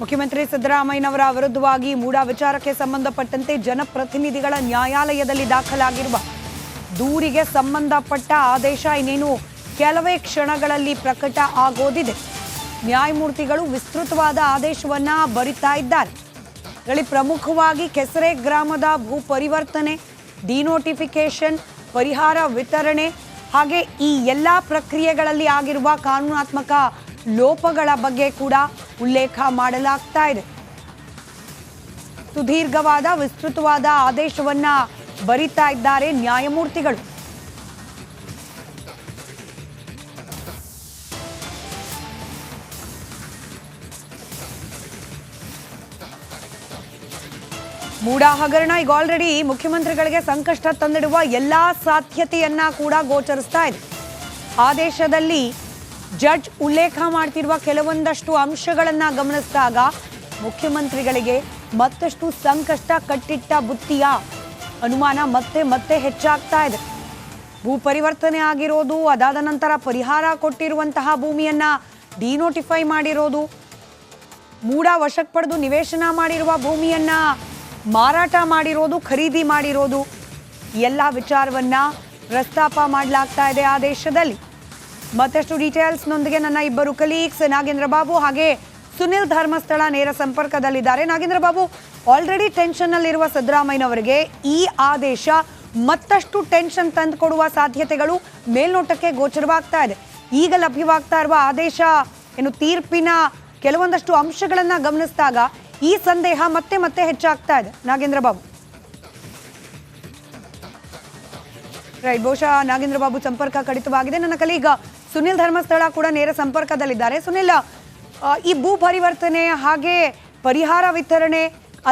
ಮುಖ್ಯಮಂತ್ರಿ ಸಿದ್ದರಾಮಯ್ಯನವರ ವಿರುದ್ಧವಾಗಿ ಮೂಡಾ ವಿಚಾರಕ್ಕೆ ಸಂಬಂಧಪಟ್ಟಂತೆ ಜನಪ್ರತಿನಿಧಿಗಳ ನ್ಯಾಯಾಲಯದಲ್ಲಿ ದಾಖಲಾಗಿರುವ ದೂರಿಗೆ ಸಂಬಂಧಪಟ್ಟ ಆದೇಶ ಇನ್ನೇನು ಕೆಲವೇ ಕ್ಷಣಗಳಲ್ಲಿ ಪ್ರಕಟ ಆಗೋದಿದೆ. ನ್ಯಾಯಮೂರ್ತಿಗಳು ವಿಸ್ತೃತವಾದ ಆದೇಶವನ್ನ ಬರಿತಾ ಇದ್ದಾರೆ. ಇದರಲ್ಲಿ ಪ್ರಮುಖವಾಗಿ ಕೆಸರೆ ಗ್ರಾಮದ ಭೂ ಪರಿವರ್ತನೆ ಡಿನೋಟಿಫಿಕೇಶನ್ ಪರಿಹಾರ ವಿತರಣೆ ಹಾಗೆ ಈ ಎಲ್ಲ ಪ್ರಕ್ರಿಯೆಗಳಲ್ಲಿ ಆಗಿರುವ ಕಾನೂನಾತ್ಮಕ ಲೋಪಗಳ ಬಗ್ಗೆ ಕೂಡ ಉಲ್ಲೇಖ ಮಾಡಲಾಗ್ತಾ ಇದೆ. ಸುದೀರ್ಘವಾದ, ವಿಸ್ತೃತವಾದ ಆದೇಶವನ್ನ ಬರಿತಾ ಇದ್ದಾರೆ ನ್ಯಾಯಮೂರ್ತಿಗಳು. ಮೂಡಾ ಹಗರಣ ಈಗ ಆಲ್ರೆಡಿ ಮುಖ್ಯಮಂತ್ರಿಗಳಿಗೆ ಸಂಕಷ್ಟ ತಂದಿಡುವ ಎಲ್ಲಾ ಸಾಧ್ಯತೆಯನ್ನ ಕೂಡ ಗೋಚರಿಸ್ತಾ ಇದೆ. ಆದೇಶದಲ್ಲಿ ಜಡ್ಜ್ ಉಲ್ಲೇಖ ಮಾಡ್ತಿರುವ ಕೆಲವೊಂದಷ್ಟು ಅಂಶಗಳನ್ನು ಗಮನಿಸಿದಾಗ ಮುಖ್ಯಮಂತ್ರಿಗಳಿಗೆ ಮತ್ತಷ್ಟು ಸಂಕಷ್ಟ ಕಟ್ಟಿಟ್ಟ ಬುತ್ತಿಯ ಅನುಮಾನ ಮತ್ತೆ ಮತ್ತೆ ಹೆಚ್ಚಾಗ್ತಾ ಇದೆ. ಭೂ ಪರಿವರ್ತನೆ ಆಗಿರೋದು, ಅದಾದ ನಂತರ ಪರಿಹಾರ ಕೊಟ್ಟಿರುವಂತಹ ಭೂಮಿಯನ್ನ ಡಿನೋಟಿಫೈ ಮಾಡಿರೋದು, ಮೂಡ ವಶಕ್ಕೆ ಪಡೆದು ನಿವೇಶನ ಮಾಡಿರುವ ಭೂಮಿಯನ್ನ ಮಾರಾಟ ಮಾಡಿರೋದು, ಖರೀದಿ ಮಾಡಿರೋದು ಎಲ್ಲ ವಿಚಾರವನ್ನ ಪ್ರಸ್ತಾಪ ಮಾಡಲಾಗ್ತಾ ಇದೆ ಆದೇಶದಲ್ಲಿ ಮತ್ತಷ್ಟು ಡೀಟೇಲ್ಸ್ನೊಂದಿಗೆ ನನ್ನ ಇಬ್ಬರು ಕಲೀಗ್ಸ್ ನಾಗೇಂದ್ರ ಬಾಬು ಹಾಗೆ ಸುನಿಲ್ ಧರ್ಮಸ್ಥಳ ನೇರ ಸಂಪರ್ಕದಲ್ಲಿದ್ದಾರೆ. ನಾಗೇಂದ್ರ ಬಾಬು ಆಲ್ರೆಡಿ ಟೆನ್ಷನ್ ಅಲ್ಲಿರುವ ಸಿದ್ದರಾಮಯ್ಯನವರಿಗೆ ಈ ಆದೇಶ ಮತ್ತಷ್ಟು ಟೆನ್ಷನ್ ತಂದುಕೊಡುವ ಸಾಧ್ಯತೆಗಳು ಮೇಲ್ನೋಟಕ್ಕೆ ಗೋಚರವಾಗ್ತಾ ಇದೆ. ಈಗ ಲಭ್ಯವಾಗ್ತಾ ಇರುವ ಆದೇಶ ಏನು ತೀರ್ಪಿನ ಕೆಲವೊಂದಷ್ಟು ಅಂಶಗಳನ್ನ ಗಮನಿಸಿದಾಗ ಈ ಸಂದೇಹ ಮತ್ತೆ ಮತ್ತೆ ಹೆಚ್ಚಾಗ್ತಾ ಇದೆ. ನಾಗೇಂದ್ರ ಬಾಬು. ರೈಟ್ ಬಹುಶಃ ನಾಗೇಂದ್ರ ಬಾಬು ಸಂಪರ್ಕ ಕಡಿತವಾಗಿದೆ. ನನ್ನ ಕಲೀಗ ಸುನಿಲ್ ಧರ್ಮಸ್ಥಳ ಕೂಡ ನೇರ ಸಂಪರ್ಕದಲ್ಲಿದ್ದಾರೆ. ಸುನಿಲ್ ಈ ಭೂ ಪರಿವರ್ತನೆ ಹಾಗೆ ಪರಿಹಾರ ವಿತರಣೆ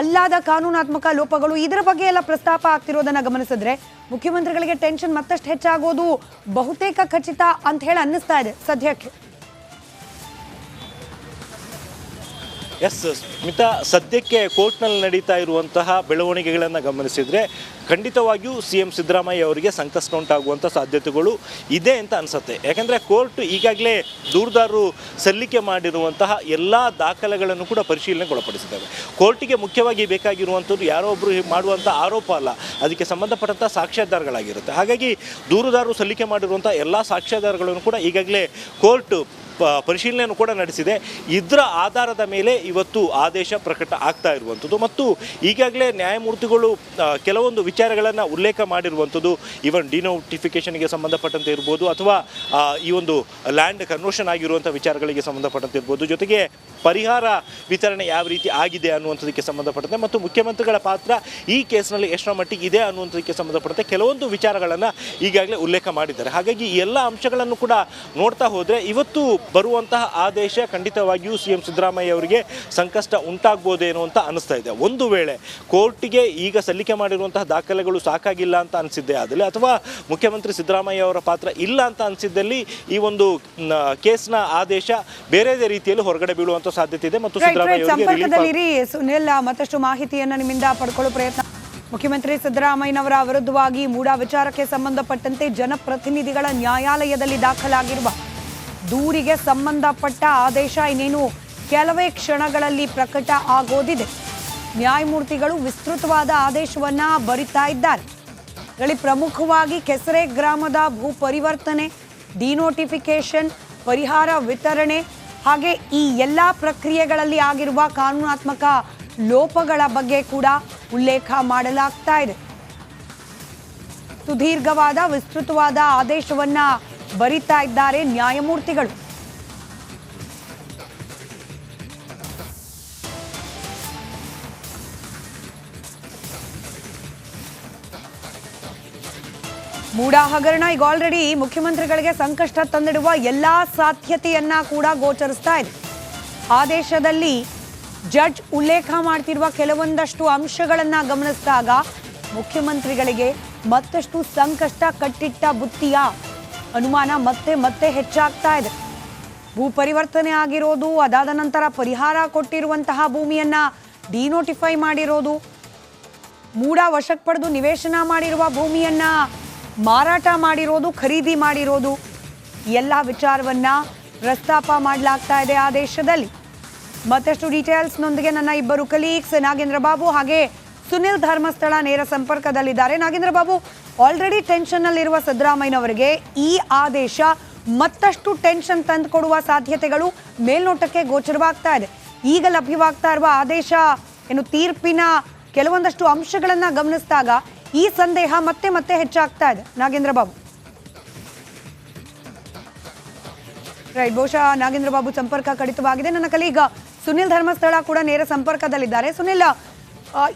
ಅಲ್ಲಾದ ಕಾನೂನಾತ್ಮಕ ಲೋಪಗಳು ಇದರ ಬಗ್ಗೆ ಎಲ್ಲ ಪ್ರಸ್ತಾಪ ಆಗ್ತಿರೋದನ್ನ ಗಮನಿಸಿದ್ರೆ ಮುಖ್ಯಮಂತ್ರಿಗಳಿಗೆ ಟೆನ್ಷನ್ ಮತ್ತಷ್ಟು ಹೆಚ್ಚಾಗೋದು ಬಹುತೇಕ ಖಚಿತ ಅಂತ ಹೇಳಿ ಅನ್ನಿಸ್ತಾ ಇದೆ ಸದ್ಯಕ್ಕೆ. ಎಸ್ ಸ್ಮಿತಾ ಸದ್ಯಕ್ಕೆ ಕೋರ್ಟ್ನಲ್ಲಿ ನಡೀತಾ ಇರುವಂತಹ ಬೆಳವಣಿಗೆಗಳನ್ನು ಗಮನಿಸಿದರೆ ಖಂಡಿತವಾಗಿಯೂ ಸಿ ಎಂ ಸಿದ್ದರಾಮಯ್ಯ ಅವರಿಗೆ ಸಂಕಷ್ಟ ಉಂಟಾಗುವಂಥ ಸಾಧ್ಯತೆಗಳು ಇದೆ ಅಂತ ಅನಿಸುತ್ತೆ. ಯಾಕೆಂದರೆ ಕೋರ್ಟ್ ಈಗಾಗಲೇ ದೂರದಾರರು ಸಲ್ಲಿಕೆ ಮಾಡಿರುವಂತಹ ಎಲ್ಲ ದಾಖಲೆಗಳನ್ನು ಕೂಡ ಪರಿಶೀಲನೆಗೆ ಒಳಪಡಿಸಿದ್ದಾವೆ ಕೋರ್ಟಿಗೆ ಮುಖ್ಯವಾಗಿ ಬೇಕಾಗಿರುವಂಥದ್ದು ಯಾರೋ ಒಬ್ಬರು ಮಾಡುವಂಥ ಆರೋಪ ಅಲ್ಲ. ಅದಕ್ಕೆ ಸಂಬಂಧಪಟ್ಟಂಥ ಸಾಕ್ಷ್ಯಾಧಾರಗಳಾಗಿರುತ್ತೆ. ಹಾಗಾಗಿ ದೂರದಾರರು ಸಲ್ಲಿಕೆ ಮಾಡಿರುವಂಥ ಎಲ್ಲ ಸಾಕ್ಷ್ಯಾಧಾರಗಳನ್ನು ಕೂಡ ಈಗಾಗಲೇ ಕೋರ್ಟ್ ಪರಿಶೀಲನೆಯನ್ನು ಕೂಡ ನಡೆಸಿದೆ. ಇದರ ಆಧಾರದ ಮೇಲೆ ಇವತ್ತು ಆದೇಶ ಪ್ರಕಟ ಆಗ್ತಾ ಇರುವಂಥದ್ದು ಮತ್ತು ಈಗಾಗಲೇ ನ್ಯಾಯಮೂರ್ತಿಗಳು ಕೆಲವೊಂದು ವಿಚಾರಗಳನ್ನು ಉಲ್ಲೇಖ ಮಾಡಿರುವಂಥದ್ದು. ಈವನ್ ಡಿನೋಟಿಫಿಕೇಷನ್ಗೆ ಸಂಬಂಧಪಟ್ಟಂತೆ ಇರ್ಬೋದು ಅಥವಾ ಈ ಒಂದು ಲ್ಯಾಂಡ್ ಕನ್ವರ್ಷನ್ ಆಗಿರುವಂಥ ವಿಚಾರಗಳಿಗೆ ಸಂಬಂಧಪಟ್ಟಂತೆ ಇರ್ಬೋದು. ಜೊತೆಗೆ ಪರಿಹಾರ ವಿತರಣೆ ಯಾವ ರೀತಿ ಆಗಿದೆ ಅನ್ನುವಂಥದಕ್ಕೆ ಸಂಬಂಧಪಟ್ಟಂತೆ ಮತ್ತು ಮುಖ್ಯಮಂತ್ರಿಗಳ ಪಾತ್ರ ಈ ಕೇಸ್ನಲ್ಲಿ ಎಷ್ಟರ ಮಟ್ಟಿಗೆ ಇದೆ ಅನ್ನುವಂಥದಕ್ಕೆ ಸಂಬಂಧಪಟ್ಟಂತೆ ಕೆಲವೊಂದು ವಿಚಾರಗಳನ್ನು ಈಗಾಗಲೇ ಉಲ್ಲೇಖ ಮಾಡಿದ್ದಾರೆ. ಹಾಗಾಗಿ ಈ ಎಲ್ಲ ಅಂಶಗಳನ್ನು ಕೂಡ ನೋಡ್ತಾ ಹೋದರೆ ಇವತ್ತು ಬರುವಂತಹ ಆದೇಶ ಖಂಡಿತವಾಗಿಯೂ ಸಿ ಎಂ ಸಿದ್ದರಾಮಯ್ಯ ಅವರಿಗೆ ಸಂಕಷ್ಟ ಉಂಟಾಗ್ಬೋದೇನೋ ಅಂತ ಅನಿಸ್ತಾ ಇದೆ. ಒಂದು ವೇಳೆ ಕೋರ್ಟಿಗೆ ಈಗ ಸಲ್ಲಿಕೆ ಮಾಡಿರುವಂತಹ ದಾಖಲೆಗಳು ಸಾಕಾಗಿಲ್ಲ ಅಂತ ಅನಿಸಿದ್ದೆ ಆದಲ್ಲಿ ಅಥವಾ ಮುಖ್ಯಮಂತ್ರಿ ಸಿದ್ದರಾಮಯ್ಯ ಅವರ ಪಾತ್ರ ಇಲ್ಲ ಅಂತ ಅನಿಸಿದ್ದಲ್ಲಿ ಈ ಒಂದು ಕೇಸ್ನ ಆದೇಶ ಬೇರೆದೇ ರೀತಿಯಲ್ಲಿ ಹೊರಗಡೆ ಬೀಳುವಂತ ಸಾಧ್ಯತೆ ಇದೆ ಮತ್ತು ಸಿದ್ದರಾಮಯ್ಯ ಸುನಿಲ್ ಮತ್ತಷ್ಟು ಮಾಹಿತಿಯನ್ನು ನಿಮ್ಮಿಂದ ಪಡ್ಕೊಳ್ಳೋ ಪ್ರಯತ್ನ. ಮುಖ್ಯಮಂತ್ರಿ ಸಿದ್ದರಾಮಯ್ಯನವರ ವಿರುದ್ಧವಾಗಿ ಮೂಡಾ ವಿಚಾರಕ್ಕೆ ಸಂಬಂಧಪಟ್ಟಂತೆ ಜನಪ್ರತಿನಿಧಿಗಳ ನ್ಯಾಯಾಲಯದಲ್ಲಿ ದಾಖಲಾಗಿರುವ ದೂರಿಗೆ ಸಂಬಂಧಪಟ್ಟ ಆದೇಶ ಇನ್ನೇನು? ಕೆಲವೇ ಕ್ಷಣಗಳಲ್ಲಿ ಪ್ರಕಟ ಆಗೋದಿದೆ. ನ್ಯಾಯಮೂರ್ತಿಗಳು ವಿಸ್ತೃತವಾದ ಆದೇಶವನ್ನ ಬರಿತಾ ಇದ್ದಾರೆ. ಪ್ರಮುಖವಾಗಿ ಕೆಸರೆ ಗ್ರಾಮದ ಭೂ ಪರಿವರ್ತನೆ ಡಿನೋಟಿಫಿಕೇಶನ್ ಪರಿಹಾರ ವಿತರಣೆ, ಹಾಗೆ ಈ ಎಲ್ಲ ಪ್ರಕ್ರಿಯೆಗಳಲ್ಲಿ ಆಗಿರುವ ಕಾನೂನಾತ್ಮಕ ಲೋಪಗಳ ಬಗ್ಗೆ ಕೂಡ ಉಲ್ಲೇಖ ಮಾಡಲಾಗ್ತಾ ಇದೆ. ಸುದೀರ್ಘವಾದ, ವಿಸ್ತೃತವಾದ ಆದೇಶವನ್ನ ಬರಿತಾ ಇದ್ದಾರೆ ನ್ಯಾಯಮೂರ್ತಿಗಳು. ಮೂಡಾ ಹಗರಣ ಈಗ ಆಲ್ರೆಡಿ ಮುಖ್ಯಮಂತ್ರಿಗಳಿಗೆ ಸಂಕಷ್ಟ ತಂದಿಡುವ ಎಲ್ಲಾ ಸಾಧ್ಯತೆಯನ್ನ ಕೂಡ ಗೋಚರಿಸ್ತಾ ಇದೆ. ಆದೇಶದಲ್ಲಿ ಜಡ್ಜ್ ಉಲ್ಲೇಖ ಮಾಡ್ತಿರುವ ಕೆಲವೊಂದಷ್ಟು ಅಂಶಗಳನ್ನ ಗಮನಿಸಿದಾಗ ಮುಖ್ಯಮಂತ್ರಿಗಳಿಗೆ ಮತ್ತಷ್ಟು ಸಂಕಷ್ಟ ಕಟ್ಟಿಟ್ಟ ಬುತ್ತಿಯ? ಅನುಮಾನ ಮತ್ತೆ ಮತ್ತೆ ಹೆಚ್ಚಾಗ್ತಾ ಇದೆ. ಭೂ ಪರಿವರ್ತನೆ ಆಗಿರೋದು, ಅದಾದ ನಂತರ ಪರಿಹಾರ ಕೊಟ್ಟಿರುವಂತಹ ಭೂಮಿಯನ್ನ ಡಿನೋಟಿಫೈ ಮಾಡಿರೋದು, ಮೂಡ ವಶಕ್ಕೆ ಪಡೆದು ನಿವೇಶನ ಮಾಡಿರುವ ಭೂಮಿಯನ್ನ ಮಾರಾಟ ಮಾಡಿರೋದು, ಖರೀದಿ ಮಾಡಿರೋದು ಎಲ್ಲ ವಿಚಾರವನ್ನ ಪ್ರಸ್ತಾಪ ಮಾಡಲಾಗ್ತಾ ಇದೆ ದೇಶದಲ್ಲಿ. ಮತ್ತಷ್ಟು ಡೀಟೇಲ್ಸ್ನೊಂದಿಗೆ ನನ್ನ ಇಬ್ಬರು ಕಲೀಗ್ಸ್ ನಾಗೇಂದ್ರ ಬಾಬು ಹಾಗೆ ಸುನಿಲ್ ಧರ್ಮಸ್ಥಳ ನೇರ ಸಂಪರ್ಕದಲ್ಲಿದ್ದಾರೆ. ನಾಗೇಂದ್ರ ಬಾಬು ಆಲ್ರೆಡಿ ಟೆನ್ಷನ್ನಲ್ಲಿರುವ ಸಿದ್ದರಾಮಯ್ಯನವರಿಗೆ ಈ ಆದೇಶ ಮತ್ತಷ್ಟು ಟೆನ್ಷನ್ ತಂದುಕೊಡುವ ಸಾಧ್ಯತೆಗಳು ಮೇಲ್ನೋಟಕ್ಕೆ ಗೋಚರವಾಗ್ತಾ ಇದೆ. ಈಗ ಲಭ್ಯವಾಗ್ತಾ ಇರುವ ಆದೇಶ ಏನು ತೀರ್ಪಿನ ಕೆಲವೊಂದಷ್ಟು ಅಂಶಗಳನ್ನ ಗಮನಿಸಿದಾಗ ಈ ಸಂದೇಹ ಮತ್ತೆ ಮತ್ತೆ ಹೆಚ್ಚಾಗ್ತಾ ಇದೆ. ನಾಗೇಂದ್ರ ಬಾಬು. ರೈಟ್ ಬಹುಶಃ ನಾಗೇಂದ್ರ ಬಾಬು ಸಂಪರ್ಕ ಕಡಿತವಾಗಿದೆ. ನನ್ನ ಕಲೀಗ ಸುನಿಲ್ ಧರ್ಮಸ್ಥಳ ಕೂಡ ನೇರ ಸಂಪರ್ಕದಲ್ಲಿದ್ದಾರೆ. ಸುನಿಲ್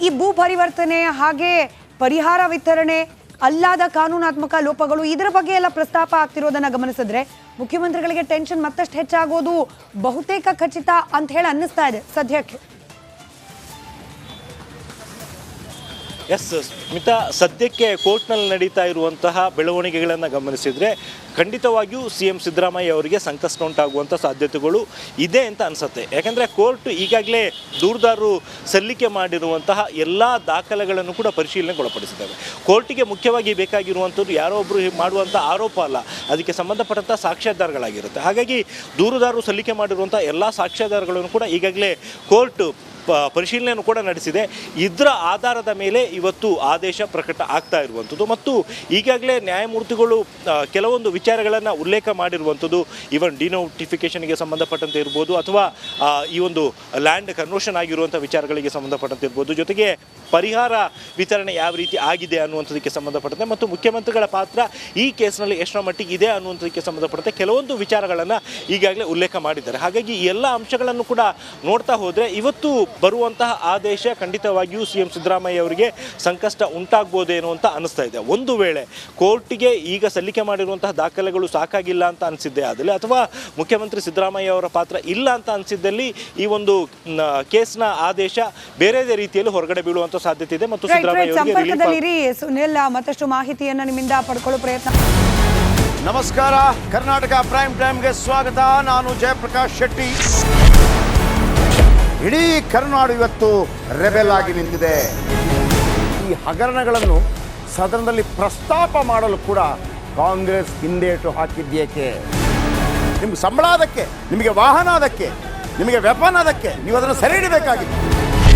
ಈ ಭೂ ಪರಿವರ್ತನೆ ಹಾಗೆ ಪರಿಹಾರ ವಿತರಣೆ, ಅಲ್ಲಾದ ಕಾನೂನಾತ್ಮಕ ಲೋಪಗಳು, ಇದರ ಬಗ್ಗೆ ಎಲ್ಲ ಪ್ರಸ್ತಾಪ ಆಗ್ತಿರೋದನ್ನ ಗಮನಿಸಿದ್ರೆ ಮುಖ್ಯಮಂತ್ರಿಗಳಿಗೆ ಟೆನ್ಷನ್ ಮತ್ತಷ್ಟು ಹೆಚ್ಚಾಗೋದು ಬಹುತೇಕ ಖಚಿತ ಅಂತ ಹೇಳಿ ಅನ್ನಿಸ್ತಾ ಇದೆ ಸದ್ಯಕ್ಕೆ. ಎಸ್ ಸ್ಮಿತಾ ಸದ್ಯಕ್ಕೆ ಕೋರ್ಟ್ನಲ್ಲಿ ನಡೀತಾ ಇರುವಂತಹ ಬೆಳವಣಿಗೆಗಳನ್ನು ಗಮನಿಸಿದರೆ ಖಂಡಿತವಾಗಿಯೂ ಸಿ ಎಂ ಸಿದ್ದರಾಮಯ್ಯ ಅವರಿಗೆ ಸಂಕಷ್ಟ ಉಂಟಾಗುವಂಥ ಸಾಧ್ಯತೆಗಳು ಇದೆ ಅಂತ ಅನಿಸುತ್ತೆ. ಯಾಕೆಂದರೆ ಕೋರ್ಟ್ ಈಗಾಗಲೇ ದೂರದಾರರು ಸಲ್ಲಿಕೆ ಮಾಡಿರುವಂತಹ ಎಲ್ಲ ದಾಖಲೆಗಳನ್ನು ಕೂಡ ಪರಿಶೀಲನೆಗೊಳಪಡಿಸಿದ್ದಾವೆ ಕೋರ್ಟಿಗೆ ಮುಖ್ಯವಾಗಿ ಬೇಕಾಗಿರುವಂಥದ್ದು ಯಾರೋ ಒಬ್ಬರು ಮಾಡುವಂಥ ಆರೋಪ ಅಲ್ಲ. ಅದಕ್ಕೆ ಸಂಬಂಧಪಟ್ಟಂಥ ಸಾಕ್ಷ್ಯಾಧಾರಗಳಾಗಿರುತ್ತೆ. ಹಾಗಾಗಿ ದೂರುದಾರರು ಸಲ್ಲಿಕೆ ಮಾಡಿರುವಂಥ ಎಲ್ಲ ಸಾಕ್ಷ್ಯಾಧಾರಗಳನ್ನು ಕೂಡ ಈಗಾಗಲೇ ಕೋರ್ಟ್ ಪರಿಶೀಲನೆಯನ್ನು ಕೂಡ ನಡೆಸಿದೆ. ಇದರ ಆಧಾರದ ಮೇಲೆ ಇವತ್ತು ಆದೇಶ ಪ್ರಕಟ ಆಗ್ತಾ ಇರುವಂಥದ್ದು ಮತ್ತು ಈಗಾಗಲೇ ನ್ಯಾಯಮೂರ್ತಿಗಳು ಕೆಲವೊಂದು ವಿಚಾರಗಳನ್ನು ಉಲ್ಲೇಖ ಮಾಡಿರುವಂಥದ್ದು, ಈವನ್ ಡಿನೋಟಿಫಿಕೇಷನ್ಗೆ ಸಂಬಂಧಪಟ್ಟಂತೆ ಇರ್ಬೋದು ಅಥವಾ ಈ ಒಂದು ಲ್ಯಾಂಡ್ ಕನ್ವರ್ಷನ್ ಆಗಿರುವಂಥ ವಿಚಾರಗಳಿಗೆ ಸಂಬಂಧಪಟ್ಟಂತೆ ಇರ್ಬೋದು. ಜೊತೆಗೆ ಪರಿಹಾರ ವಿತರಣೆ ಯಾವ ರೀತಿ ಆಗಿದೆ ಅನ್ನುವಂಥದಕ್ಕೆ ಸಂಬಂಧಪಟ್ಟಂತೆ ಮತ್ತು ಮುಖ್ಯಮಂತ್ರಿಗಳ ಪಾತ್ರ ಈ ಕೇಸ್ನಲ್ಲಿ ಎಷ್ಟರ ಮಟ್ಟಿಗೆ ಇದೆ ಅನ್ನುವಂಥದಕ್ಕೆ ಸಂಬಂಧಪಟ್ಟಂತೆ ಕೆಲವೊಂದು ವಿಚಾರಗಳನ್ನು ಈಗಾಗಲೇ ಉಲ್ಲೇಖ ಮಾಡಿದ್ದಾರೆ. ಹಾಗಾಗಿ ಈ ಎಲ್ಲ ಅಂಶಗಳನ್ನು ಕೂಡ ನೋಡ್ತಾ ಹೋದರೆ ಇವತ್ತು ಬರುವಂತಹ ಆದೇಶ ಖಂಡಿತವಾಗಿಯೂ ಸಿ ಎಂ ಸಿದ್ದರಾಮಯ್ಯ ಅವರಿಗೆ ಸಂಕಷ್ಟ ಉಂಟಾಗ್ಬೋದೇನೋ ಅಂತ ಅನಿಸ್ತಾ ಇದೆ. ಒಂದು ವೇಳೆ ಕೋರ್ಟಿಗೆ ಈಗ ಸಲ್ಲಿಕೆ ಮಾಡಿರುವಂತಹ ದಾಖಲೆಗಳು ಸಾಕಾಗಿಲ್ಲ ಅಂತ ಅನಿಸಿದ್ದೆ ಆದಲ್ಲಿ ಅಥವಾ ಮುಖ್ಯಮಂತ್ರಿ ಸಿದ್ದರಾಮಯ್ಯ ಅವರ ಪಾತ್ರ ಇಲ್ಲ ಅಂತ ಅನಿಸಿದ್ದಲ್ಲಿ ಈ ಒಂದು ಕೇಸ್ನ ಆದೇಶ ಬೇರೆದೇ ರೀತಿಯಲ್ಲಿ ಹೊರಗಡೆ ಬೀಳುವಂಥ ಸಾಧ್ಯತೆ ಇದೆ ಮತ್ತು ಸಂಪರ್ಕದಲ್ಲಿರಿ. ಸುನಿಲ್ ಮತ್ತಷ್ಟು ಮಾಹಿತಿಯನ್ನು ನಿಮ್ಮಿಂದ ಪಡ್ಕೊಳ್ಳೋ ಪ್ರಯತ್ನ. ನಮಸ್ಕಾರ. ಕರ್ನಾಟಕ ಪ್ರೈಮ್ ಟೈಮ್ಗೆ ಸ್ವಾಗತ. ನಾನು ಜಯಪ್ರಕಾಶ್ ಶೆಟ್ಟಿ. ಇಡೀ ಕರ್ನಾಡು ಇವತ್ತು ರೆಬೆಲ್ ಆಗಿ ನಿಂತಿದೆ. ಈ ಹಗರಣಗಳನ್ನು ಸದನದಲ್ಲಿ ಪ್ರಸ್ತಾಪ ಮಾಡಲು ಕೂಡ ಕಾಂಗ್ರೆಸ್ ಹಿಂದೇಟು ಹಾಕಿದ್ದೇಕೆ ನಿಮ್ಗೆ ಸಂಬಳ ಅದಕ್ಕೆ ನಿಮಗೆ ವಾಹನ ಅದಕ್ಕೆ ನಿಮಗೆ ವೆಪನ್ ಅದಕ್ಕೆ ನೀವು ಅದನ್ನು ಸೆರೆ ಹಿಡಿಬೇಕಾಗಿತ್ತು